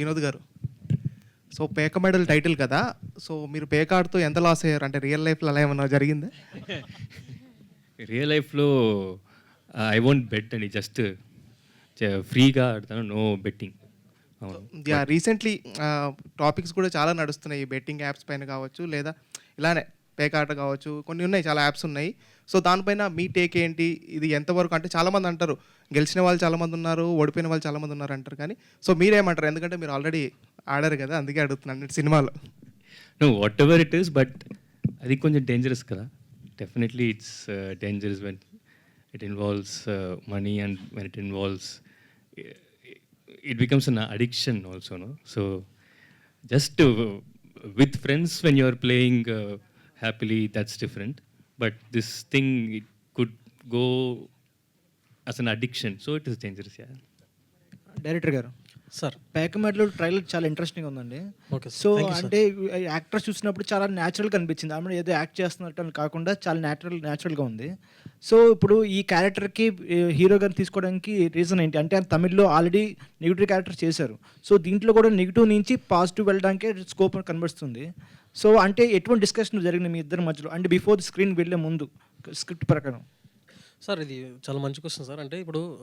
వినోద్ గారు. సో పేక medal title కదా. సో మీరు పేక ఆడుతూ ఎంత లాస్ అయ్యారు? అంటే రియల్ లైఫ్లో అలా ఏమన్నా జరిగిందా? రియల్ లైఫ్లో ఐ వోంట్ బెట్ అండి జస్ట్ ఫ్రీగా ఆడతాను no betting. Ya recently topics కూడా చాలా నడుస్తున్నాయి. బెట్టింగ్ యాప్స్ పైన కావచ్చు లేదా ఇలానే పేక కావచ్చు కొన్ని ఉన్నాయి చాలా యాప్స్ ఉన్నాయి. సో దానిపైన మీ టేక్ ఏంటి ఇది ఎంతవరకు అంటే చాలామంది అంటారు గెలిచిన వాళ్ళు చాలామంది ఉన్నారు ఓడిపోయిన వాళ్ళు చాలామంది ఉన్నారు అంటారు కానీ సో మీరేమంటారు? ఎందుకంటే మీరు ఆల్రెడీ ఆడారు కదా అందుకే అడుగుతున్నాను సినిమాలో. No whatever it is but అది కొంచెం డేంజరస్ కదా. Definitely it's dangerous when it involves money and when it involves it becomes an addiction also no so just with friends when you are playing happily that's different but this thing it could go as an addiction so it is dangerous ya director గారు sir పేకమెట్లో trailer చాలా interesting ఉందండి. So. అంటే actor చూసినప్పుడు చాలా న్యాచురల్గా అనిపించింది ఆమె ఏదో యాక్ట్ చేస్తున్నట్టు అని కాకుండా చాలా న్యాచురల్ న్యాచురల్గా ఉంది. సో ఇప్పుడు ఈ క్యారెక్టర్కి హీరో గారిని తీసుకోవడానికి రీజన్ ఏంటి? అంటే ఆయన తమిళ్ళో ఆల్రెడీ నెగిటివ్ క్యారెక్టర్ చేశారు. సో దీంట్లో కూడా నెగిటివ్ నుంచి పాజిటివ్ వెళ్ళడానికి స్కోప్ కనబడుతుంది సో అంటే ఎటువంటి డిస్కషన్ జరిగింది మీ ఇద్దరి మధ్యలో? అంటే బిఫోర్ ది స్క్రీన్ వెళ్ళే ముందు స్క్రిప్ట్ ప్రకారం. సార్ ఇది చాలా మంచి క్వశ్చన్ సార్. అంటే ఇప్పుడు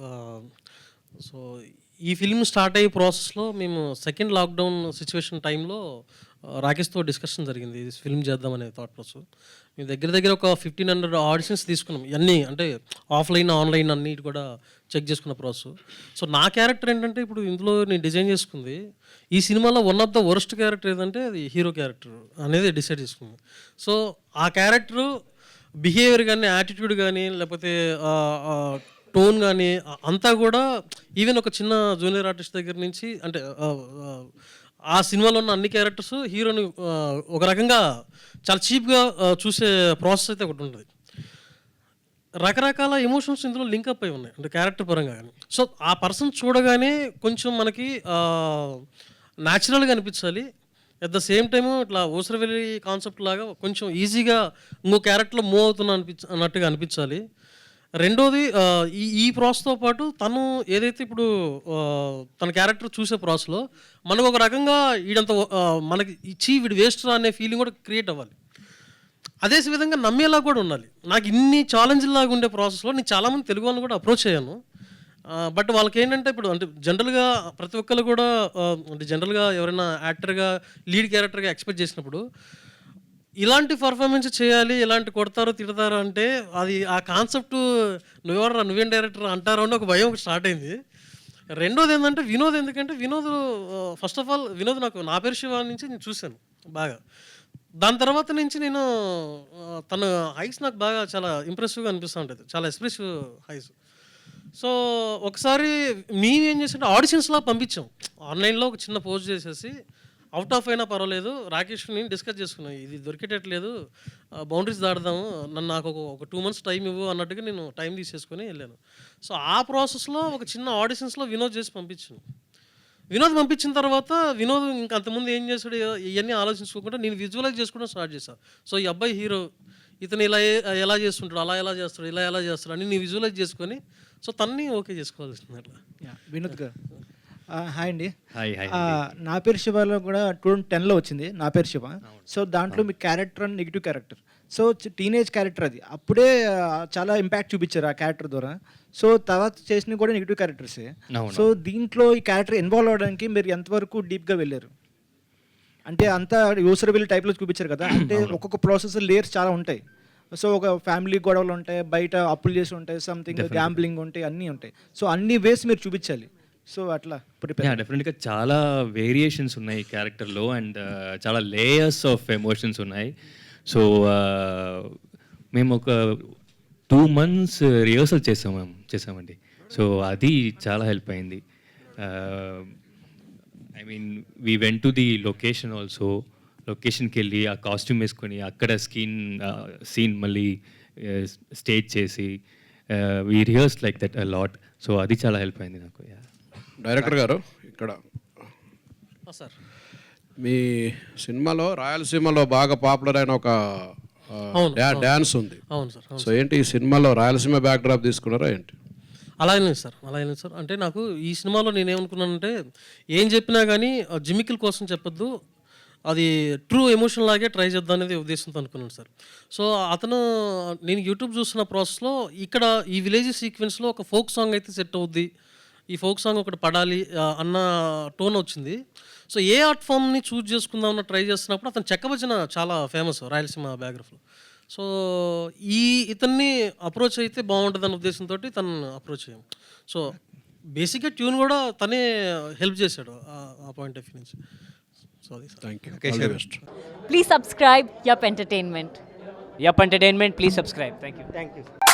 సో ఈ ఫిల్మ్ స్టార్ట్ అయ్యే ప్రాసెస్లో మేము సెకండ్ లాక్డౌన్ సిచ్యువేషన్ టైంలో రాకేష్తో డిస్కషన్ జరిగింది. ఫిల్మ్ ఫిల్మ్ చేద్దామనే థాట్ ప్రాసెస్ మేము దగ్గర దగ్గర ఒక ఫిఫ్టీన్ హండ్రెడ్ ఆడిషన్స్ తీసుకున్నాం. ఇవన్నీ అంటే ఆఫ్లైన్ ఆన్లైన్ అన్నిటి కూడా చెక్ చేసుకున్న ప్రాసెస్. సో నా క్యారెక్టర్ ఏంటంటే ఇప్పుడు ఇందులో నేను డిజైన్ చేసుకుంది ఈ సినిమాలో one of the worst character ఏదంటే అది హీరో క్యారెక్టర్ అనేది డిసైడ్ చేసుకుంది. సో ఆ క్యారెక్టరు బిహేవియర్ కానీ యాటిట్యూడ్ కానీ లేకపోతే టోన్ కానీ అంతా కూడా ఈవెన్ ఒక చిన్న జూనియర్ ఆర్టిస్ట్ దగ్గర నుంచి అంటే ఆ, సినిమాలో ఉన్న అన్ని క్యారెక్టర్స్ హీరోని ఒక రకంగా చాలా చీప్గా చూసే ప్రాసెస్ అయితే ఒకటి ఉంటుంది. రకరకాల ఎమోషన్స్ ఇందులో లింక్ అప్ అయి ఉన్నాయి అంటే క్యారెక్టర్ పరంగా కానీ సో ఆ పర్సన్ చూడగానే కొంచెం మనకి న్యాచురల్గా అనిపించాలి. అట్ ద సేమ్ టైము ఇట్లా ఊసరవెల్లి కాన్సెప్ట్ లాగా కొంచెం ఈజీగా ఇంకో క్యారెక్టర్లో మూవ్ అవుతున్నా అనిపించ అన్నట్టుగా అనిపించాలి. రెండోది ఈ ఈ ప్రాసెస్తో పాటు తను ఏదైతే ఇప్పుడు తన క్యారెక్టర్ చూసే ప్రాసెస్లో మనకు ఒక రకంగా వీడంత మనకి ఇచ్చి వీడు వేస్ట్ అనే ఫీలింగ్ కూడా క్రియేట్ అవ్వాలి. అదే విధంగా నమ్మేలా కూడా ఉండాలి. నాకు ఇన్ని ఛాలెంజ్ లాగా ఉండే ప్రాసెస్లో నేను చాలామంది తెలుగు వాళ్ళని కూడా అప్రోచ్ అయ్యాను. బట్ వాళ్ళకి ఏంటంటే ఇప్పుడు అంటే జనరల్గా ప్రతి ఒక్కరు కూడా అంటే జనరల్గా ఎవరైనా యాక్టర్గా లీడ్ క్యారెక్టర్గా ఎక్స్పెక్ట్ చేసినప్పుడు ఇలాంటి పర్ఫార్మెన్స్ చేయాలి ఇలాంటి కొడతారు తిడతారు అంటే అది ఆ కాన్సెప్ట్ నువ్వెవరా నువ్వేం డైరెక్టర్ అంటారు అని ఒక భయం ఒకటి స్టార్ట్ అయింది. రెండోది ఏంటంటే వినోద్ ఎందుకంటే Vinod first of all Vinod నాకు నా పేరు శివ నుంచి నేను చూశాను బాగా. దాని తర్వాత నుంచి నేను తన హైస్ నాకు బాగా చాలా ఇంప్రెసివ్గా అనిపిస్తూ ఉంటుంది చాలా ఎక్స్ప్రెసివ్ హైస్ సో ఒకసారి మేము ఏం చేసామంటే ఆడిషన్స్లా పంపించాం. ఆన్లైన్లో ఒక చిన్న పోస్ట్ చేసేసి అవుట్ ఆఫ్ అయినా పర్వాలేదు. రాకేష్ని డిస్కస్ చేసుకున్నాను ఇది దొరికేటట్లేదు. బౌండరీస్ దాడదాము నన్ను నాకు ఒక ఒక టూ మంత్స్ టైం ఇవ్వు అన్నట్టుగా నేను టైం తీసేసుకొని వెళ్ళాను. సో ఆ ప్రాసెస్లో ఒక చిన్న ఆడిషన్స్లో వినోద్ చేసి పంపించాను. వినోద్ పంపించిన తర్వాత వినోద్ ఇంకా అంతకుముందు ఏం చేశాడు ఇవన్నీ ఆలోచించుకోకుండా నేను విజువలైజ్ చేసుకోవడం స్టార్ట్ చేశాను సో ఈ అబ్బాయి హీరో. ఇతను ఇలా ఎలా చేస్తుంటాడు అలా ఎలా చేస్తాడు ఇలా ఎలా చేస్తాడు అని నేను విజువలైజ్ చేసుకొని సో తన్ని ఓకే చేసుకోవాల్సింది అట్లా. వినోద్ గారు. హాయ్ అండి. హాయ్ హాయ్ ఆ, నా పేరు శివలో కూడా టూ థౌసండ్ టెన్లో వచ్చింది. నా పేరు శివ. సో దాంట్లో మీ క్యారెక్టర్ అని negative character so teenage character అది. అప్పుడే ఆ, చాలా ఇంపాక్ట్ చూపించారు ఆ క్యారెక్టర్ ద్వారా. సో తర్వాత చేసినవి కూడా నెగిటివ్ క్యారెక్టర్సే అవును. సో దీంట్లో ఈ క్యారెక్టర్ ఇన్వాల్వ్ అవడానికి మీరు ఎంతవరకు డీప్గా వెళ్ళారు? అంటే అంతా యూసరబిల్ టైప్లో చూపించారు కదా. అంటే ఒక్కొక్క ప్రాసెస్ లేయర్స్ చాలా ఉంటాయి. సో ఒక ఫ్యామిలీ గొడవలు ఉంటాయి బయట అప్పులు చేసి ఉంటాయి సంథింగ్ గ్యాంబ్లింగ్ ఉంటాయి అన్నీ ఉంటాయి. సో అన్ని వేస్ మీరు చూపించాలి. సో అట్లా. ప్రిపేర్ డెఫినెట్గా చాలా వేరియేషన్స్ ఉన్నాయి క్యారెక్టర్లో అండ్ uh, చాలా లేయర్స్ ఆఫ్ ఎమోషన్స్ ఉన్నాయి. సో uh, మేము ఒక టూ మంత్స్ రిహర్సల్ చేసాము చేసామండి. సో అది చాలా హెల్ప్ అయింది. I mean we went to the location also లొకేషన్కి వెళ్ళి ఆ కాస్ట్యూమ్ వేసుకొని అక్కడ స్కీన్ సీన్ uh, మళ్ళీ స్టేజ్ చేసి we rehearse like that a lot so అది చాలా హెల్ప్ అయింది నాకు యా డైరెక్టర్ గారు ఇక్కడ. సార్. మీ సినిమాలో రాయలసీమలో బాగా పాపులర్ అయిన ఒక ఆ, అవును, డా- డాన్స్ ఉంది. అవును సార్ సో ఏంటి ఈ సినిమాలో రాయలసీమ బ్యాక్ డ్రాప్ తీసుకున్నారా ఏంటి? అలా లేదు సార్ అలా లేదు సార్. అంటే నాకు ఈ సినిమాలో నేనేమనుకున్నానంటే ఏం చెప్పినా కానీ జిమికిల్ కోసం చెప్పొద్దు. అది ట్రూ ఎమోషన్ లాగే ట్రై చేద్దాం అనేది ఉద్దేశంతో అనుకున్నాను సార్. సో అతను నేను యూట్యూబ్ చూస్తున్న ప్రాసెస్లో ఇక్కడ ఈ విలేజ్ సీక్వెన్స్లో ఒక ఫోక్ సాంగ్ అయితే సెట్ అవుద్ది. ఈ ఫోక్ సాంగ్ ఒకటి పడాలి అన్న టోన్ వచ్చింది. సో ఏ ఆర్ట్ ఫామ్ని చూజ్ చేసుకుందాం అన్న ట్రై చేస్తున్నప్పుడు అతను చెక్కబచ్చిన చాలా ఫేమస్ రాయలసీమ బ్యాగ్రఫ్లో సో ఈ ఇతన్ని అప్రోచ్ అయితే బాగుంటుందన్న ఉద్దేశంతో తను అప్రోచ్ అయ్యాం. సో బేసిక్గా ట్యూన్ కూడా తనే హెల్ప్ చేశాడు ఆ- పాయింట్ ఆఫ్ వ్యూ నుంచి. సో అది sir thank you all the best Please subscribe Yup Entertainment.